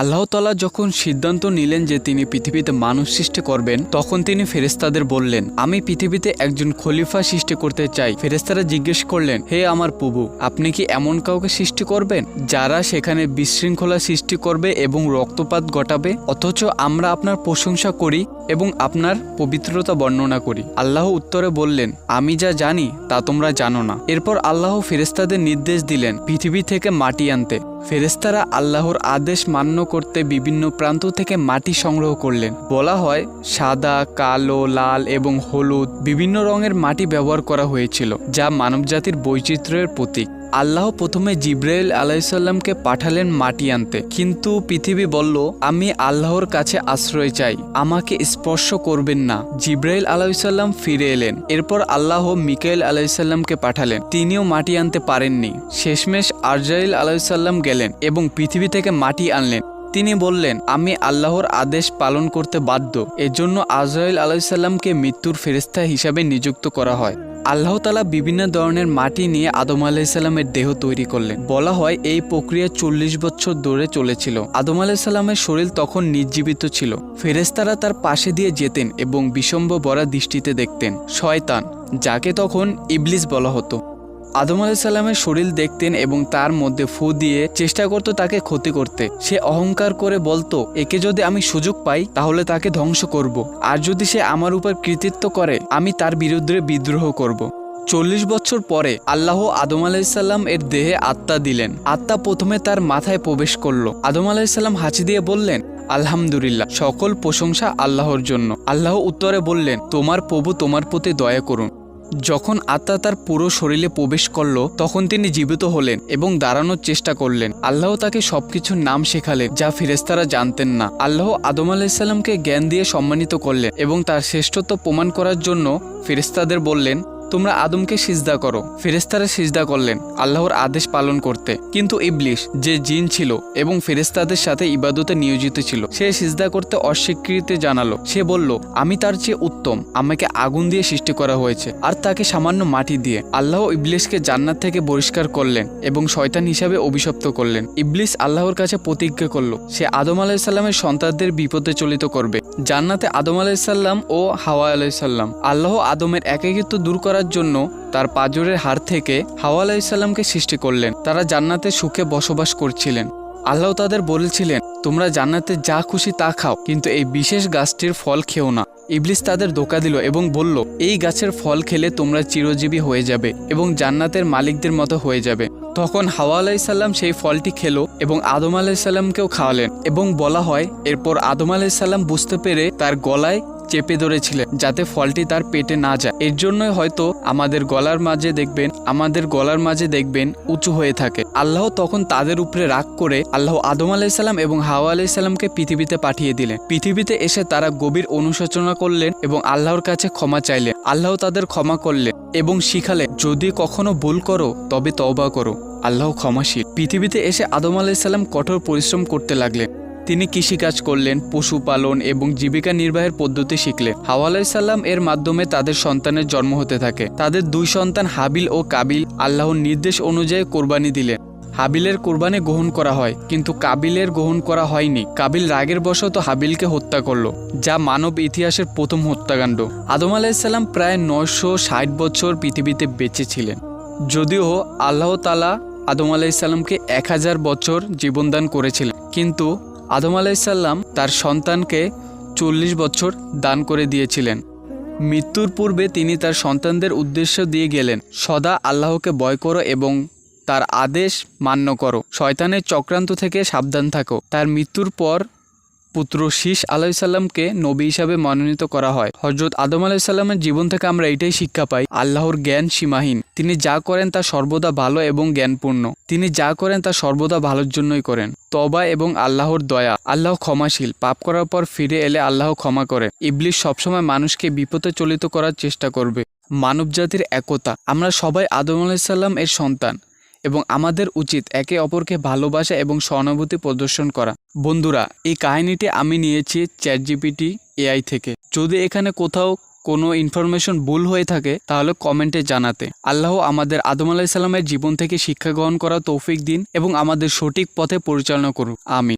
আল্লাহ তালা যখন সিদ্ধান্ত নিলেন যে তিনি পৃথিবীতে মানুষ সৃষ্টি করবেন, তখন তিনি ফেরেস্তাদের বললেন, আমি পৃথিবীতে একজন খলিফা সৃষ্টি করতে চাই। ফেরেস্তারা জিজ্ঞেস করলেন, হে আমার প্রভু, আপনি কি এমন কাউকে সৃষ্টি করবেন, যারা সেখানে বিশৃঙ্খলা সৃষ্টি করবে এবং রক্তপাত ঘটাবে? অথচ আমরা আপনার প্রশংসা করি এবং আপনার পবিত্রতা বর্ণনা করি। আল্লাহ উত্তরে বললেন, আমি যা জানি, তা তোমরা জানো না। এরপর আল্লাহ ফেরেস্তাদের নির্দেশ দিলেন, পৃথিবী থেকে মাটি আনতে। ফেরেস্তারা আল্লাহর আদেশ মান্য করতে বিভিন্ন প্রান্ত থেকে মাটি সংগ্রহ করলেন। বলা হয়, সাদা, কালো, লাল এবং হলুদ বিভিন্ন রঙের মাটি ব্যবহার করা হয়েছিল, যা মানবজাতির বৈচিত্র্যের প্রতীক। আল্লাহ প্রথমে জিব্রাইল আলাইসাল্লামকে পাঠালেন মাটি আনতে। কিন্তু পৃথিবী বলল, আমি আল্লাহর কাছে আশ্রয় চাই। আমাকে স্পর্শ করবেন না। জিব্রাইল আলাইসাল্লাম ফিরে এলেন। এরপর আল্লাহ মিকাইল আলাইসাল্লামকে পাঠালেন। তিনিও মাটি আনতে পারেননি। শেষমেশ আরজাইল আলাইসাল্লাম গেলেন এবং পৃথিবী থেকে মাটি আনলেন। তিনি বললেন, আমি আল্লাহর আদেশ পালন করতে বাধ্য। এজন্য আজরাইল আলাইসাল্লামকে মৃত্যুর ফেরেস্তা হিসাবে নিযুক্ত করা হয়। আল্লাহ তালা বিভিন্ন ধরনের মাটি নিয়ে আদম আলাইসাল্লামের দেহ তৈরি করলেন। বলা হয় এই প্রক্রিয়া চল্লিশ বছর ধরে চলেছিল। আদম আলাইসাল্লামের শরীর তখন নির্জীবিত ছিল। ফেরেস্তারা তার পাশে দিয়ে যেতেন এবং বিষম্ব বরা দৃষ্টিতে দেখতেন। শয়তান, যাকে তখন ইবলিস বলা হতো। আদম আলাইসাল্লামের শরীর দেখতেন এবং তার মধ্যে ফু দিয়ে চেষ্টা করত তাকে ক্ষতি করতে। সে অহংকার করে বলতো, একে যদি আমি সুযোগ পাই, তাহলে তাকে ধ্বংস করব। আর যদি সে আমার উপর কৃতিত্ব করে, আমি তার বিরুদ্ধে বিদ্রোহ করব। চল্লিশ বছর পরে আল্লাহ আদম আলাইসাল্লাম এর দেহে আত্মা দিলেন। আত্মা প্রথমে তার মাথায় প্রবেশ করল। আদম আলাইসাল্লাম হাঁচি দিয়ে বললেন, আলহামদুলিল্লাহ, সকল প্রশংসা আল্লাহর জন্য। আল্লাহ উত্তরে বললেন, তোমার প্রভু তোমার প্রতি দয়া করুন। যখন আত্মা তার পুরো শরীরে প্রবেশ করল, তখন তিনি জীবিত হলেন এবং দাঁড়ানোর চেষ্টা করলেন। আল্লাহ তাকে সবকিছুর নাম শেখালেন, যা ফেরেস্তারা জানতেন না। আল্লাহ আদম আলাইসাল্লামকে জ্ঞান দিয়ে সম্মানিত করলেন এবং তার শ্রেষ্ঠত্ব প্রমাণ করার জন্য ফেরেস্তাদের বললেন তোমরা আদমকে সিজদা করো। ফেরেস্তারা সিজদা করলেন, আল্লাহর আদেশ পালন করতে। কিন্তু ইবলিশ, যে জিন ছিল এবং ফেরেস্তাদের সাথে ইবাদতে নিয়োজিত ছিল, সে সিজদা করতে অস্বীকৃতি জানালো। সে বলল, আমি তার চেয়ে উত্তম, আমাকে আগুন দিয়ে সৃষ্টি করা হয়েছে, আর তাকে সামান্য মাটি দিয়ে। আল্লাহ ইবলিশকে জান্নাত থেকে বহিষ্কার করলেন এবং শয়তান হিসাবে অভিশপ্ত করলেন। ইবলিস আল্লাহর কাছে প্রতিজ্ঞা করল, সে আদম আলাইসাল্লামের সন্তানদের বিপদে চলিত করবে। জান্নাতে আদম আলাইসাল্লাম ও হাওয়া আলাইসাল্লাম আল্লাহ আদমের একাকিত্ব দূর করার জন্য তার পাজরের হাড় থেকে হাওয়া আলাইসাল্লামকে সৃষ্টি করলেন। তারা জান্নাতে সুখে বসবাস করছিলেন। আল্লাহ তাদের বলেছিলেন, তোমরা জান্নাতে যা খুশি তা খাও, কিন্তু এই বিশেষ গাছটির ফল খেও না। ইবলিস তাদের ধোকা দিল এবং বলল, এই গাছের ফল খেলে তোমরা চিরজীবী হয়ে যাবে এবং জান্নাতের মালিকদের মতো হয়ে যাবে। তখন হাওয়া আলাইসাল্লাম সেই ফলটি খেলো এবং আদম আলাইসাল্লামকেও খাওয়ালেন এবং বলা হয়, এরপর আদম আলাইসাল্লাম বুঝতে পেরে তার গলায় চেপে ধরেছিলেন যাতে ফলটি তার পেটে না যায়। এর জন্যই হয়তো আমাদের গলার মাঝে দেখবেন, আমাদের গলার মাঝে দেখবেন উঁচু হয়ে থাকে। আল্লাহ তখন তাদের উপরে রাগ করে আল্লাহ আদম আলাইসাল্লাম এবং হাওয়া আলাইসাল্লামকে পৃথিবীতে পাঠিয়ে দিলেন। পৃথিবীতে এসে তারা গভীর অনুশোচনা করলেন এবং আল্লাহর কাছে ক্ষমা চাইলেন। আল্লাহ তাদের ক্ষমা করলেন এবং শিখালেন, যদি কখনো ভুল করো, তবে তওবা করো। আল্লাহ ক্ষমাশীল। পৃথিবীতে এসে আদম আলাইসাল্লাম কঠোর পরিশ্রম করতে লাগলেন। তিনি কৃষিকাজ করলেন, পশুপালন এবং জীবিকা নির্বাহের পদ্ধতি শিখলেন। হাওয়া আলাইসাল্লাম এর মাধ্যমে তাদের সন্তানের জন্ম হতে থাকে। তাদের দুই সন্তান হাবিল ও কাবিল আল্লাহর নির্দেশ অনুযায়ী কোরবানি দিলেন। হাবিলের কোরবানি গ্রহণ করা হয়, কিন্তু কাবিলের গ্রহণ করা হয়নি। কাবিল রাগের বশত হাবিলকে হত্যা করল, যা মানব ইতিহাসের প্রথম হত্যাকাণ্ড। আদম আলাইসাল্লাম প্রায় নয়শো ষাট বছর পৃথিবীতে বেঁচে ছিলেন। যদিও আল্লাহ তালা আদম আলাইসাল্লামকে এক হাজার বছর জীবনদান করেছিলেন, কিন্তু আদম আলাইসাল্লাম তার সন্তানকে চল্লিশ বছর দান করে দিয়েছিলেন। মৃত্যুর পূর্বে তিনি তার সন্তানদের উদ্দেশ্য দিয়ে গেলেন, সদা আল্লাহকে ভয় করো এবং তার আদেশ মান্য করো। শয়তানের চক্রান্ত থেকে সাবধান থাকো। তার মৃত্যুর পর পুত্র শীষ আলাইসাল্লামকে নবী হিসাবে মনোনীত করা হয়। হজরত আদম আলাইসাল্লামের জীবন থেকে আমরা এটাই শিক্ষা পাই, আল্লাহর জ্ঞান সীমাহীন। তিনি যা করেন তা সর্বদা ভালো এবং জ্ঞানপূর্ণ। তিনি যা করেন তা সর্বদা ভালোর জন্যই করেন। তবা এবং আল্লাহর দয়া। আল্লাহ ক্ষমাশীল। পাপ করার পর ফিরে এলে আল্লাহ ক্ষমা করে। ইবলিশ সবসময় মানুষকে বিপদে চলিত করার চেষ্টা করবে। মানবজাতির একতা। আমরা সবাই আদম আলাইসাল্লাম এর সন্তান এবং আমাদের উচিত একে অপরকে ভালোবাসা এবং সহানুভূতি প্রদর্শন করা। বন্ধুরা, এই কাহিনীটি আমি নিয়েছি চ্যাট জিপিটি এআই থেকে। যদি এখানে কোথাও কোনো ইনফরমেশন ভুল হয়ে থাকে, তাহলে কমেন্টে জানাতে। আল্লাহ আমাদের আদম আলাইসাল্লামের জীবন থেকে শিক্ষা গ্রহণ করা তৌফিক দিন এবং আমাদের সঠিক পথে পরিচালনা করুক। আমি